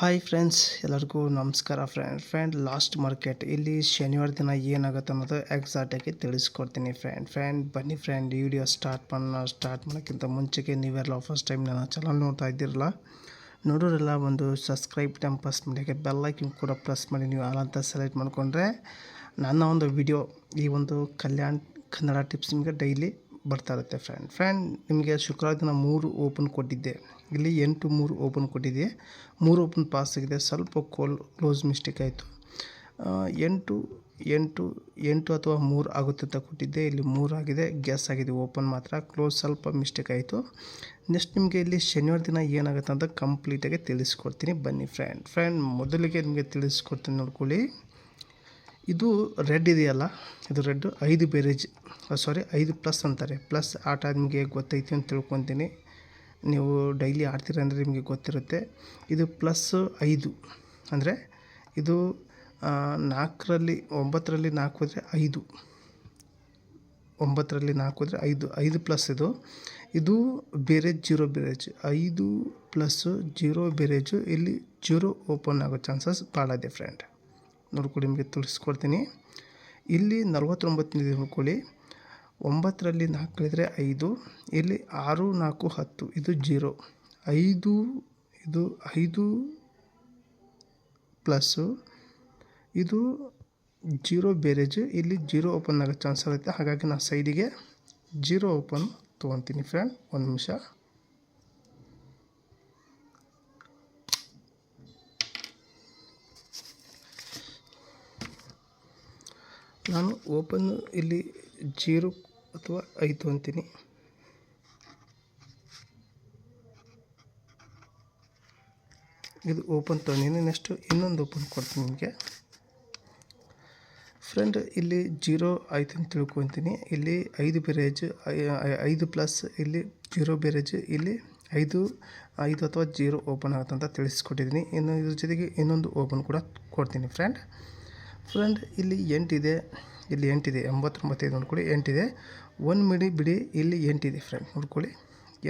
Hi friends ಎಲ್ಲರಿಗೂ ನಮಸ್ಕಾರ friend friend last market ಇಲ್ಲಿ ಶನಿವಾರ ದಿನ ಏನಾಗುತ್ತೆ ಅನ್ನೋದು ಎಕ್ಸಾಕ್ಟಾಗಿ ತಿಳಿಸ್ಕೊಡ್ತೀನಿ ಫ್ರೆಂಡ್ ಫ್ರೆಂಡ್ ಬನ್ನಿ ಫ್ರೆಂಡ್ ವಿಡಿಯೋ ಸ್ಟಾರ್ಟ್ ಮಾಡೋಣ. ಸ್ಟಾರ್ಟ್ ಮಾಡೋಕ್ಕಿಂತ ಮುಂಚೆಗೆ ನೀವೆಲ್ಲ ಫಸ್ಟ್ ಟೈಮ್ ನನ್ನ ಚಾನಲ್ ನೋಡ್ತಾ ಇದ್ದೀರಲ್ಲ, ನೋಡೋರೆಲ್ಲ ಒಂದು ಸಬ್ಸ್ಕ್ರೈಬ್ ಟೈಮ್ ಪ್ರೆಸ್ ಮಾಡಿ ಬೆಲ್ಲೈಕಿನ್ ಕೂಡ ಪ್ರೆಸ್ ಮಾಡಿ ನೀವು ಅಲ್ಲಂತ ಸೆಲೆಕ್ಟ್ ಮಾಡಿಕೊಂಡ್ರೆ ನನ್ನ ಒಂದು ವಿಡಿಯೋ ಈ ಒಂದು ಕಲ್ಯಾಣ್ ಕನ್ನಡ ಟಿಪ್ಸ್ ನಿಮಗೆ ಡೈಲಿ ಬರ್ತಾ ಇರುತ್ತೆ ಫ್ರೆಂಡ್. ಫ್ರೆಂಡ್, ನಿಮಗೆ ಶುಕ್ರವಾರ ದಿನ ಮೂರು ಓಪನ್ ಕೊಟ್ಟಿದ್ದೆ. ಇಲ್ಲಿ ಎಂಟು ಮೂರು ಓಪನ್ ಕೊಟ್ಟಿದೆ ಮೂರು ಓಪನ್ ಪಾಸ್ ಆಗಿದೆ ಸ್ವಲ್ಪ ಕೋಲ್ ಕ್ಲೋಸ್ ಮಿಸ್ಟೇಕ್ ಆಯಿತು. ಎಂಟು ಎಂಟು ಎಂಟು ಅಥವಾ ಮೂರು ಆಗುತ್ತೆ ಅಂತ ಕೊಟ್ಟಿದ್ದೆ. ಇಲ್ಲಿ ಮೂರು ಆಗಿದೆ ಗ್ಯಾಸ್ ಆಗಿದೆ, ಓಪನ್ ಮಾತ್ರ. ಕ್ಲೋಸ್ ಸ್ವಲ್ಪ ಮಿಸ್ಟೇಕ್ ಆಯಿತು. ನೆಕ್ಸ್ಟ್ ನಿಮಗೆ ಇಲ್ಲಿ ಶನಿವಾರ ದಿನ ಏನಾಗುತ್ತೆ ಅಂತ ಕಂಪ್ಲೀಟಾಗಿ ತಿಳಿಸ್ಕೊಡ್ತೀನಿ. ಬನ್ನಿ ಫ್ರೆಂಡ್ ಫ್ರೆಂಡ್ ಮೊದಲಿಗೆ ನಿಮಗೆ ತಿಳಿಸ್ಕೊಡ್ತೀನಿ ನೋಡ್ಕೊಳ್ಳಿ. ಇದು ರೆಡ್ ಇದೆಯಲ್ಲ? ಇದು ರೆಡ್ ಐದು ಬೇರೇಜ್ ಸಾರಿ ಐದು ಪ್ಲಸ್ ಅಂತಾರೆ. ಪ್ಲಸ್ ಆಟ ನಿಮಗೆ ಗೊತ್ತೈತಿ ಅಂತ ತಿಳ್ಕೊತೀನಿ. ನೀವು ಡೈಲಿ ಆಡ್ತೀರ ಅಂದರೆ ನಿಮಗೆ ಗೊತ್ತಿರುತ್ತೆ. ಇದು ಪ್ಲಸ್ ಐದು ಅಂದರೆ ಇದು ನಾಲ್ಕರಲ್ಲಿ, ಒಂಬತ್ತರಲ್ಲಿ ನಾಲ್ಕು ಹೋದರೆ ಐದು. ಒಂಬತ್ತರಲ್ಲಿ ನಾಲ್ಕು ಹೋದರೆ ಐದು. ಐದು ಪ್ಲಸ್ ಇದು. ಇದು ಬೇರೆ ಜೀರೋ ಬೇರೇಜ್ ಐದು ಪ್ಲಸ್ಸು ಜೀರೋ ಬೇರೇಜು ಇಲ್ಲಿ ಜೀರೋ ಓಪನ್ ಆಗೋ ಚಾನ್ಸಸ್ ಭಾಳ ಇದೆ ಫ್ರೆಂಡ್ ನೋಡ್ಕೊಳ್ಳಿ ನಿಮಗೆ ತಿಳಿಸ್ಕೊಡ್ತೀನಿ ಇಲ್ಲಿ ನಲ್ವತ್ತೊಂಬತ್ತನೇ ನೋಡ್ಕೊಳ್ಳಿ ಒಂಬತ್ತರಲ್ಲಿ ನಾಲ್ಕು ಕಳೆದರೆ ಐದು, ಇಲ್ಲಿ ಆರು, ನಾಲ್ಕು, ಹತ್ತು, ಇದು ಜೀರೋ. ಐದು, ಇದು ಐದು ಪ್ಲಸ್ಸು ಇದು ಜೀರೋ ಬೇರೇಜ್, ಇಲ್ಲಿ ಜೀರೋ ಓಪನ್ ಆಗೋ ಚಾನ್ಸ್ ಆಗುತ್ತೆ. ಹಾಗಾಗಿ ನಾನು ಸೈಡಿಗೆ ಜೀರೋ ಓಪನ್ ತೊಗೊತೀನಿ ಫ್ರೆಂಡ್, ಒಂದು ನಿಮಿಷ. ನಾನು ಓಪನ್ ಇಲ್ಲಿ ಜೀರೋ ಅಥವಾ ಐದು ಅಂತೀನಿ. ಇದು ಓಪನ್ ತೊಗೊಂಡಿನಿ ನೆಕ್ಸ್ಟು ಇನ್ನೊಂದು ಓಪನ್ ಕೊಡ್ತೀನಿ ನಿಮಗೆ. ಫ್ರೆಂಡ್ ಇಲ್ಲಿ ಜೀರೋ ಆಯ್ತು ಅಂತ ತಿಳ್ಕೊತೀನಿ. ಇಲ್ಲಿ ಐದು ಬೇರೇಜ್ ಐದು ಪ್ಲಸ್ ಇಲ್ಲಿ ಜೀರೋ ಬೇರೇಜ್, ಇಲ್ಲಿ ಐದು ಐದು ಅಥವಾ ಜೀರೋ ಓಪನ್ ಆಗುತ್ತೆ ಅಂತ ತಿಳಿಸ್ಕೊಟ್ಟಿದ್ದೀನಿ. ಇನ್ನು ಇದ್ರ ಜೊತೆಗೆ ಇನ್ನೊಂದು ಓಪನ್ ಕೂಡ ಕೊಡ್ತೀನಿ ಫ್ರೆಂಡ್ ಫ್ರೆಂಡ್ ಇಲ್ಲಿ ಎಂಟಿದೆ ಇಲ್ಲಿ ಎಂಟಿದೆ ಎಂಬತ್ತೊಂಬತ್ತೈದು ನೋಡ್ಕೊಳ್ಳಿ ಎಂಟಿದೆ ಒಂದು ಮಿಡಿ ಬಿಡಿ, ಇಲ್ಲಿ ಎಂಟಿದೆ ಫ್ರೆಂಡ್ ನೋಡ್ಕೊಳ್ಳಿ.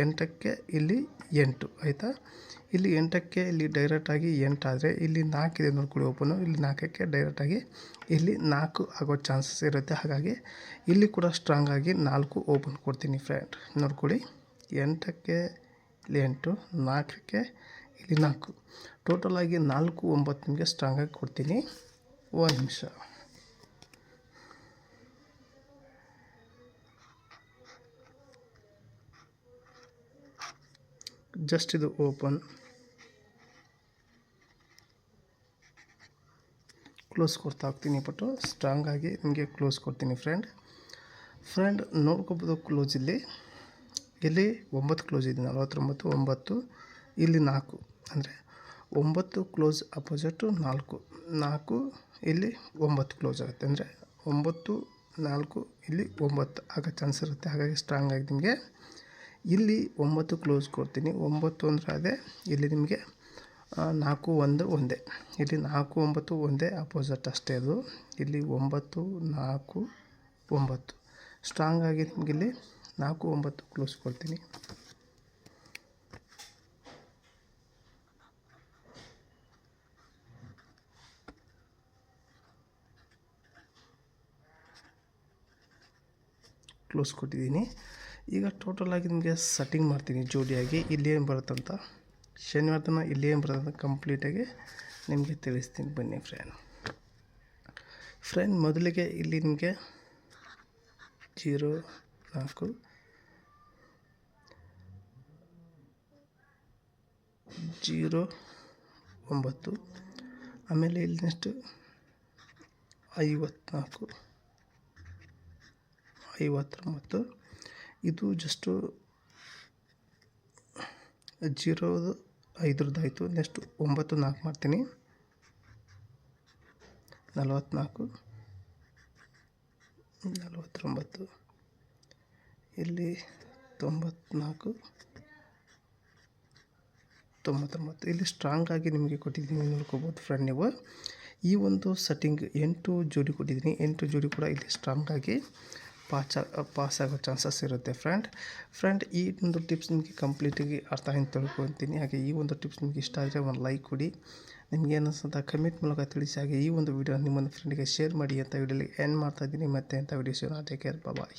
ಎಂಟಕ್ಕೆ ಇಲ್ಲಿ ಎಂಟು, ಆಯಿತಾ? ಇಲ್ಲಿ ಎಂಟಕ್ಕೆ ಇಲ್ಲಿ ಡೈರೆಕ್ಟಾಗಿ ಎಂಟಾದರೆ ಇಲ್ಲಿ ನಾಲ್ಕಿದೆ ನೋಡ್ಕೊಳ್ಳಿ ಓಪನು ಇಲ್ಲಿ ನಾಲ್ಕಕ್ಕೆ ಡೈರೆಕ್ಟಾಗಿ ಇಲ್ಲಿ ನಾಲ್ಕು ಆಗೋ ಚಾನ್ಸಸ್ ಇರುತ್ತೆ. ಹಾಗಾಗಿ ಇಲ್ಲಿ ಕೂಡ ಸ್ಟ್ರಾಂಗ್ ಆಗಿ ನಾಲ್ಕು ಓಪನ್ ಕೊಡ್ತೀನಿ ಫ್ರೆಂಡ್ ನೋಡ್ಕೊಳ್ಳಿ. ಎಂಟಕ್ಕೆ ಇಲ್ಲಿ ಎಂಟು, ನಾಲ್ಕಕ್ಕೆ ಇಲ್ಲಿ ನಾಲ್ಕು. ಟೋಟಲಾಗಿ ನಾಲ್ಕು ಒಂಬತ್ತು ನಿಮಗೆ ಸ್ಟ್ರಾಂಗಾಗಿ ಕೊಡ್ತೀನಿ. ಒಂದು ನಿಮಿಷ ಜಸ್ಟ್ ಇದು ಓಪನ್ ಕ್ಲೋಸ್ ಕೊಡ್ತಾ ಹಾಕ್ತೀನಿ ಬಟ್ಟು ಸ್ಟ್ರಾಂಗ್ ಆಗಿ ನಿಮಗೆ ಕ್ಲೋಸ್ ಕೊಡ್ತೀನಿ ಫ್ರೆಂಡ್ ಫ್ರೆಂಡ್ ನೋಡ್ಕೋಬೋದು ಕ್ಲೋಸ್ ಇಲ್ಲಿ. ಇಲ್ಲಿ ಒಂಬತ್ತು ಕ್ಲೋಸ್ ಇದೆ. ನಲವತ್ತೊಂಬತ್ತು, ಒಂಬತ್ತು, ಇಲ್ಲಿ ನಾಲ್ಕು. ಅಂದರೆ ಒಂಬತ್ತು ಕ್ಲೋಸ್ ಅಪೋಸಿಟು ನಾಲ್ಕು. ನಾಲ್ಕು ಇಲ್ಲಿ ಒಂಬತ್ತು ಕ್ಲೋಸ್ ಆಗುತ್ತೆ. ಅಂದರೆ ಒಂಬತ್ತು, ನಾಲ್ಕು ಇಲ್ಲಿ ಒಂಬತ್ತು ಆಗೋ ಚಾನ್ಸ್ ಇರುತ್ತೆ. ಹಾಗಾಗಿ ಸ್ಟ್ರಾಂಗ್ ಆಗಿ ನಿಮಗೆ ಇಲ್ಲಿ ಒಂಬತ್ತು ಕ್ಲೋಸ್ ಕೊಡ್ತೀನಿ. ಒಂಬತ್ತು ಅಂದರೆ ಅದೇ. ಇಲ್ಲಿ ನಿಮಗೆ ನಾಲ್ಕು, ಒಂದು, ಒಂದೇ. ಇಲ್ಲಿ ನಾಲ್ಕು, ಒಂಬತ್ತು, ಒಂದೇ ಅಪೋಸಿಟ್ ಅಷ್ಟೇ ಅದು. ಇಲ್ಲಿ ಒಂಬತ್ತು, ನಾಲ್ಕು, ಒಂಬತ್ತು. ಸ್ಟ್ರಾಂಗ್ ಆಗಿ ನಿಮಗೆ ಇಲ್ಲಿ ನಾಲ್ಕು, ಒಂಬತ್ತು ಕ್ಲೋಸ್ ಕೊಡ್ತೀನಿ. ಕ್ಲೋಸ್ ಕೊಟ್ಟಿದ್ದೀನಿ. ಈಗ ಟೋಟಲಾಗಿ ನಿಮಗೆ ಸೆಟ್ಟಿಂಗ್ ಮಾಡ್ತೀನಿ ಜೋಡಿಯಾಗಿ ಇಲ್ಲಿ ಏನು ಬರುತ್ತಂತ. ಶನಿವಾರ ತನಕ ಇಲ್ಲಿ ಏನು ಬರುತ್ತಂತ ಕಂಪ್ಲೀಟಾಗಿ ನಿಮಗೆ ತಿಳಿಸ್ತೀನಿ ಬನ್ನಿ ಫ್ರೆಂಡ್ ಫ್ರೆಂಡ್ ಮೊದಲಿಗೆ ಇಲ್ಲಿ ನಿಮಗೆ ಜೀರೋ ನಾಲ್ಕು ಜೀರೋ ಒಂಬತ್ತು, ಆಮೇಲೆ ಇಲ್ಲಿ ನೆಕ್ಸ್ಟು ಐವತ್ನಾಲ್ಕು. ಐವತ್ತೊಂಬತ್ತು ಇದು ಜಸ್ಟು ಜೀರೋದು ಐದ್ರದ್ದು ಆಯಿತು ನೆಕ್ಸ್ಟ್ ಒಂಬತ್ತು ನಾಲ್ಕು ಮಾಡ್ತೀನಿ. ನಲವತ್ತ್ನಾಲ್ಕು ನಲವತ್ತೊಂಬತ್ತು. ಇಲ್ಲಿ ತೊಂಬತ್ನಾಲ್ಕು. ತೊಂಬತ್ತೊಂಬತ್ತು. ಇಲ್ಲಿ ಸ್ಟ್ರಾಂಗ್ ಆಗಿ ನಿಮಗೆ ಕೊಟ್ಟಿದ್ದೀನಿ ನೋಡ್ಕೋಬೋದು ಫ್ರೆಂಡ್ ನೀವು. ಈ ಒಂದು ಸೆಟ್ಟಿಂಗ್ ಎಂಟು ಜೋಡಿ ಕೊಟ್ಟಿದ್ದೀನಿ. ಎಂಟು ಜೋಡಿ ಕೂಡ ಇಲ್ಲಿ ಸ್ಟ್ರಾಂಗ್ ಆಗಿ. ಪಾಸ್ ಪಾಸ್ ಆಗೋ ಚಾನ್ಸಸ್ ಇರುತ್ತೆ ಫ್ರೆಂಡ್. ಫ್ರೆಂಡ್, ಈ ಒಂದು ಟಿಪ್ಸ್ ನಿಮಗೆ ಕಂಪ್ಲೀಟಾಗಿ ಅರ್ಥ ಆಗಿ ತಿಳ್ಕೊತೀನಿ ಹಾಗೆ ಈ ಒಂದು ಟಿಪ್ಸ್ ನಿಮಗೆ ಇಷ್ಟ ಆದರೆ ಒಂದು ಲೈಕ್ ಕೊಡಿ. ನಿಮ್ಗೆ ಏನು ಅನ್ಸುತ್ತೆ ಕಮೆಂಟ್ ಮೂಲಕ ತಿಳಿಸಿ ಹಾಗೆ ಈ ಒಂದು ವಿಡಿಯೋ ನಿಮ್ಮೊಂದು ಫ್ರೆಂಡಿಗೆ ಶೇರ್ ಮಾಡಿ ಅಂತ ವಿಡಿಯೋಲಿ ಎಂಡ್ ಮಾಡ್ತಾ ಇದ್ದೀನಿ. ಮತ್ತೆ ಅಂತ ವಿಡಿಯೋಸ್ ಟೇಕ್ ಕೇರ್ ಬಾಯ್